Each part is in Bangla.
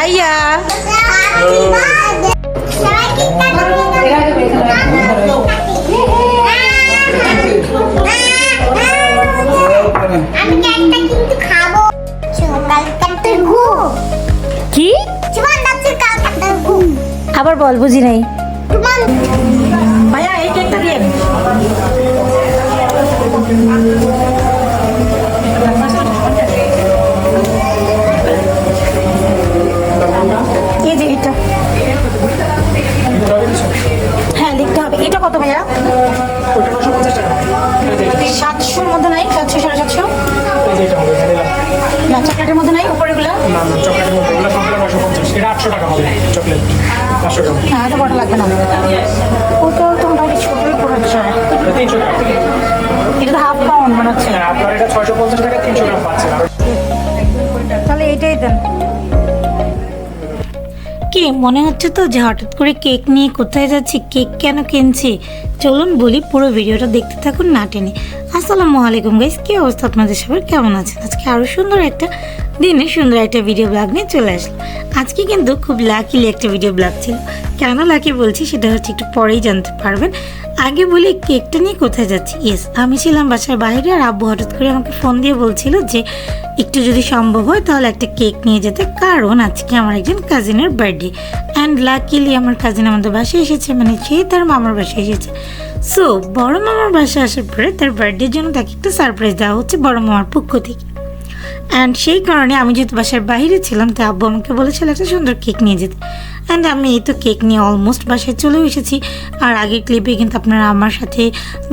ভাইয়া আমি কেকটা কিন্তু খাবো কালকাতার ঘুম কি জীবন ডাক্তার কালকাতার ঘুম আবার বল বুঝি নাই ভাইয়া সাতশোর মধ্যে নাই সাতশো সাড়ে সাতশো? না চকলেটের মধ্যে নাই না এটা বড় লাগবে না। ওটা তো মোটামুটি ছোটোই পড়েছে এটা তো হাফ পাউন্ড মনে হচ্ছে তাহলে এটাই দেন। কি? মনে হচ্ছে তো যে হঠাৎ করে কেক নিয়ে কোথায় যাচ্ছি, কেক কেন কিনছি? চলুন বলি, পুরো ভিডিওটা দেখতে থাকুন না টেনে। আসসালামু আলাইকুম গাইস কী অবস্থা আপনাদের সবার? কেমন আছেন? আজকে আরও সুন্দর একটা দিনে সুন্দর একটা ভিডিও ব্লগ নিয়ে চলে আসলাম। আজকে কিন্তু খুব লাকিলি একটা ভিডিও ব্লগ ছিল। কেন লাকি বলছি সেটা হচ্ছে একটু পরেই জানতে পারবেন। আগে বলি, কেকটা নিয়ে কোথায় যাচ্ছি? ইয়েস আমি ছিলাম বাসার বাইরে আর আব্বু হঠাৎ করে আমাকে ফোন দিয়ে বলছিল যে, একটু যদি সম্ভব হয় তাহলে একটা কেক নিয়ে যেতে। কারণ আজকে আমার একজন কাজিনের বার্থডে অ্যান্ড লাকিলি আমার কাজিন আমাদের বাসায় এসেছে মানে সে তার মামার বাসায় এসেছে। সো বড় মামার বাসায় আসার পরে তার বার্থডের জন্য তাকে একটা সারপ্রাইজ দেওয়া হচ্ছে বড় মামার পক্ষ থেকে। অ্যান্ড সেই কারণে আমি যেহেতু বাসার বাইরে ছিলাম, তাই আব্বু আমাকে বলেছিল, একটা সুন্দর কেক নিয়ে যেতে। অ্যান্ড আমি এই তো কেক নিয়ে অলমোস্ট বাসায় চলেও এসেছি। আর আগের ক্লিপে কিন্তু আপনারা আমার সাথে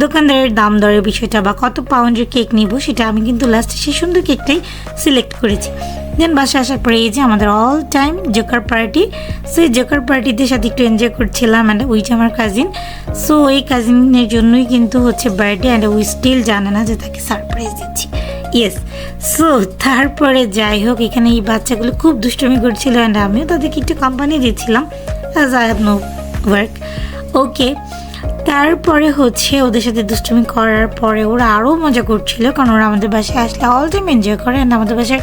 দোকানদারের দাম দরের বিষয়টা বা কত পাউন্ডের কেক নিব, সেটা আমি কিন্তু লাস্টে সেই সুন্দর কেকটাই সিলেক্ট করেছি। দেন বাসায় আসার পরে এই যে আমাদের অল টাইম জোকার পার্টি সেই জোকার পার্টিদের সাথে একটু এনজয় করছিলাম অ্যান্ড উইচ আমার কাজিন সো এই কাজিনের জন্যই কিন্তু হচ্ছে বার্থডে অ্যান্ড উই স্টিল জানে না যে তাকে সারপ্রাইজ দিচ্ছি। ইয়েস সো তারপরে যাই হোক, এখানে এই বাচ্চাগুলো খুব দুষ্টমি করছিল অ্যান্ড আমিও তাদেরকে একটু কোম্পানি দিচ্ছিলাম as I have no work okay তারপরে হচ্ছে ওদের সাথে দুষ্টুমি করার পরে ওরা আরও মজা করছিল, কারণ ওরা আমাদের বাসায় আসলে অল টাইম এনজয় করে অ্যান্ড আমাদের বাসার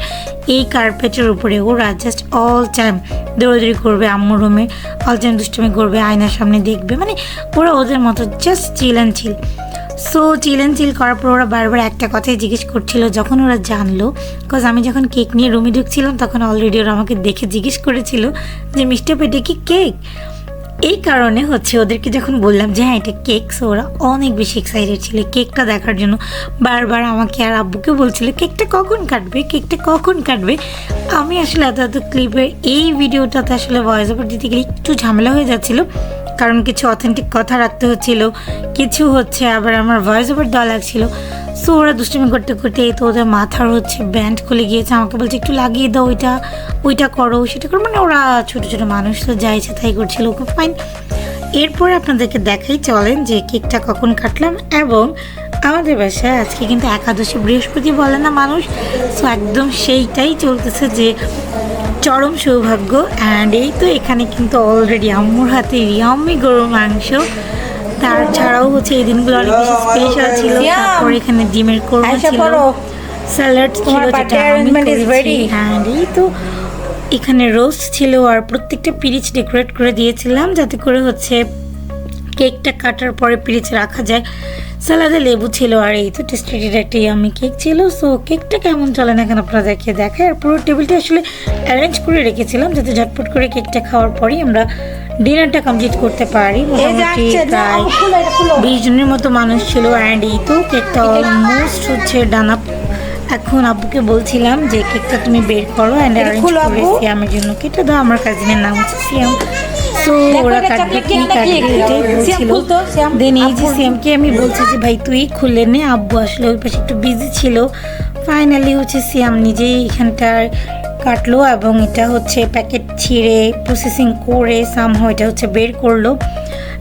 এই কার্পেটের উপরে ওরা জাস্ট অল টাইম দৌড়াদৌড়ি করবে আম্মুর রুমে অল টাইম দুষ্টুমি করবে, আয়নার সামনে দেখবে মানে ওরা ওদের মতো just chill and chill so chill and chill করার পর ওরা বারবার একটা কথাই জিজ্ঞেস করছিল, যখন ওরা জানলো বিকজ আমি যখন কেক নিয়ে রুমে ঢুকছিলাম, তখন অলরেডি ওরা আমাকে দেখে জিজ্ঞেস করেছিল যে মিষ্টি পেটে কি কেক এই কারণে হচ্ছে ওদেরকে যখন বললাম যে হ্যাঁ এটা কেক সো ওরা অনেক বেশি এক্সাইটেড ছিল। কেকটা দেখার জন্য বারবার আমাকে আর আব্বুকে বলছিল কেকটা কখন কাটবে? কেকটা কখন কাটবে? আমি আসলে এত এত ক্লিপের এই ভিডিওটাতে আসলে ভয়েস ওভার দিতে গেলে একটু ঝামেলা হয়ে যাচ্ছিল। কারণ কিছু অথেন্টিক কথা রাখতে হচ্ছিল, কিছু হচ্ছে আবার আমার ভয়েস ওভার দেওয়া লাগছিল। সো ওরা দুষ্টুমি করতে করতে এই তো ওদের মাথার হচ্ছে ব্যান্ড খুলে গিয়েছে, আমাকে বলছে, একটু লাগিয়ে দাও ওইটা ওইটা করো, সেটা করো। মানে ওরা ছোটো ছোটো মানুষ তো যা ইচ্ছে তাই করছিল খুব ফাইন এরপরে আপনাদেরকে দেখাই চলেন যে কেকটা কখন কাটলাম এবং আমাদের বাসায় আজকে কিন্তু একাদশী বৃহস্পতি বলে না মানুষ সো একদম সেইটাই চলতেছে যে চরম সৌভাগ্য অ্যান্ড এই তো এখানে কিন্তু অলরেডি আম্মুর হাতে ইয়াম্মি গরুর মাংস। তার ছাড়াও হচ্ছে এই দিনগুলো অনেক বেশি স্পেশাল ছিল। তারপর এখানে ডিমের কোরমা আয়শা ছিল। স্যালাড ছিল যেটা আমি অ্যান্ড এই তো এখানে রোস্ট ছিল আর প্রত্যেকটা পিরিচ ডেকোরেট করে দিয়েছিলাম যাতে করে হচ্ছে কেকটা কাটার পরে পিরিচ রাখা যায়। সালাদে লেবু ছিল আর এই তো টেস্টেড একটা ইয়ামি কেক ছিল। সো কেকটা কেমন চলে না কেন আপনাদেরকে দেখায় আর পুরো টেবিলটা আসলে অ্যারেঞ্জ করে রেখেছিলাম যাতে ঝটপট করে কেকটা খাওয়ার পরেই আমরা ডিনারটা কমপ্লিট করতে পারি। মোটামুটি প্রায় বিশ জনের মতো মানুষ ছিল অ্যান্ড এই তো কেকটা অলমোস্ট হচ্ছে ডানা এখন আব্বুকে বলছিলাম যে কেকটা তুমি বের করো অ্যান্ড অ্যারেঞ্জ করে। সিয়ামের জন্য। কেটে দাও আমার কাজিনের নাম হচ্ছে সিয়াম সো ওরা কাটবে কি কাটবে? এটাই বলছিল। দেন এই যে আব্বু। আমি বলছি যে ভাই তুই খুলে নে। আব্বু আসলে ওই পাশে একটু বিজি ছিল। ফাইনালি হচ্ছে সিয়াম নিজেই এখানটায় কাটলো এবং এটা হচ্ছে প্যাকেট ছিঁড়ে প্রসেসিং করে সামহ এটা হচ্ছে বের করল।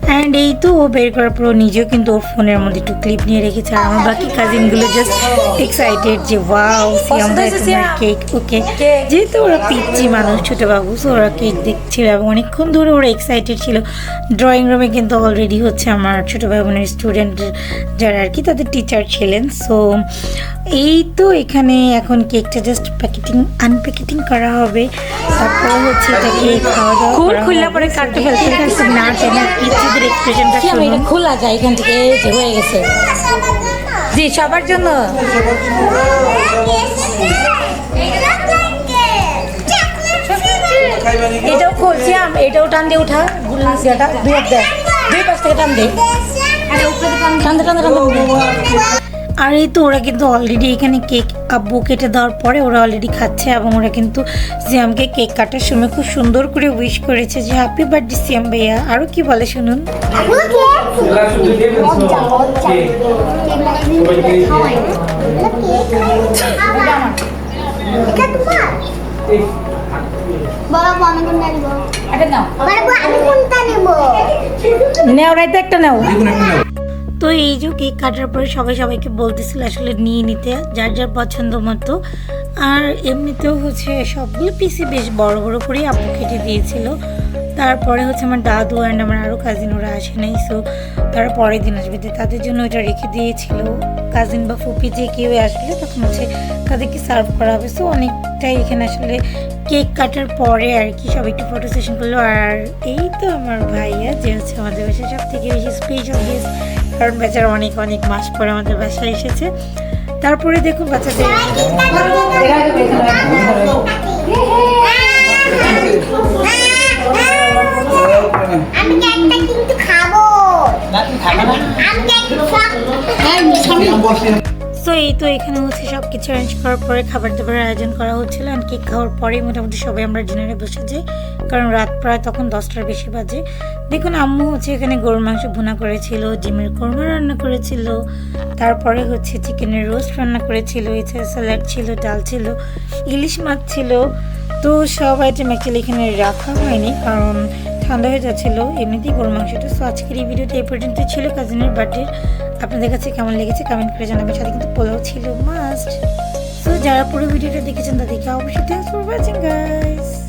অ্যান্ড এই তো ও বের করার পর নিজেও কিন্তু ওর ফোনের মধ্যে একটু ক্লিপ নিয়ে রেখেছে আর আমার বাকি কাজিনগুলো জাস্ট এক্সাইটেড যে ওয়াও সিয়াম ভাই তোমার কেক ওকে যেহেতু ওরা পিচ্ছি মানুষ ছোটো বাবু সো ওরা কেক দেখছিল এবং অনেকক্ষণ ধরে ওরা এক্সাইটেড ছিল। ড্রয়িং রুমে কিন্তু অলরেডি হচ্ছে আমার ছোটো ভাই বোনের স্টুডেন্ট যারা আর কি তাদের টিচার ছিলেন। সো এই তো এখানে এখন কেকটা জাস্ট প্যাকেটিং আনপ্যাকেটিং করা হবে। তারপর হচ্ছে এটাকে খাওয়া দাওয়া খুল, পরে কাটতে ফেলতে না টেনে পিচ্ছিদের এক্সপ্রেশনটা এটা শুনুন খোলা যায় এখান থেকে? এই যে হয়ে গেছে। জি সবার জন্য। এটাও খুলছি আম এটাও টান দিয়ে উঠা। দুই হাত দুই পাশ থেকে টান দিয়ে টান দে। টান দে টান দে আর এই তো ওরা কিন্তু অলরেডি এখানে কেক আব্বু কেটে দেওয়ার পরে ওরা অলরেডি খাচ্ছে এবং ওরা কিন্তু সিয়ামকে কেক কাটার সময় খুব সুন্দর করে উইশ করেছে যে হ্যাপি বার্থডে সিয়াম ভাইয়া আরও কি বলে শুনুন বাবা আমি কোনটা নিব এটা নাও বাবা আমি কোনটা নিব নেও রাইতে একটা নাও তো এই যে কেক কাটার পরে সবাই সবাইকে বলতেছিল আসলে নিয়ে নিতে, যার যার পছন্দ মতো। আর এমনিতেও হচ্ছে সবগুলো পিসি বেশ বড় বড় করেই আব্বু কেটে দিয়েছিল। তারপরে হচ্ছে আমার দাদু অ্যান্ড আমার আরও কাজিন ওরা আসে নাই সো তারা পরের দিন আসবে। তাদের জন্য ওটা রেখে দিয়েছিল। কাজিন বা ফুপি যে কেউ আসলে তখন হচ্ছে তাদেরকে সার্ভ করা হবে। সো অনেকটাই এখানে আসলে কেক কাটার পরে আর কি সব একটু ফটো সেশন করল। আর এই তো আমার ভাইয়া, যে হচ্ছে আমাদের বাসায় সব থেকে বেশি স্পেশাল গেস্ট কারণ বেচারা অনেক অনেক মাস পরে আমাদের বাসায় এসেছে। তারপরে দেখুন বাচ্চাদের সো এই তো এখানে হচ্ছে সব কিছু অ্যারেঞ্জ করার পরে খাবার দাবারের আয়োজন করা হচ্ছিল আর কেক খাওয়ার পরেই মোটামুটি সবাই আমরা ডিনারে বসে যাই। কারণ রাত প্রায় তখন দশটার বেশি বাজে। দেখুন, আম্মু হচ্ছে এখানে গরুর মাংস ভুনা করেছিল, ডিমের কোরমা রান্না করেছিল, তারপরে হচ্ছে চিকেনের রোস্ট রান্না করেছিল, এছাড়া স্যালাড ছিল, ডাল ছিল, ইলিশ মাছ ছিল। তো সব আইটেম অ্যাকচুয়ালি এখানে রাখা হয়নি, কারণ ঠান্ডা হয়ে যাচ্ছিল। এমনিতেই গরু মাংসটা। সো আজকের এই ভিডিওটা এই পর্যন্ত ছিল কাজিনের বার্থডে আপনাদের কাছে কেমন লেগেছে কমেন্ট করে জানাবেন। সাথে কিন্তু পোলাও ছিল মাস্ট সো যারা পুরো ভিডিওটা দেখেছেন তাদেরকে অবশ্যই থ্যাংকস ফর ওয়াচিং গাইস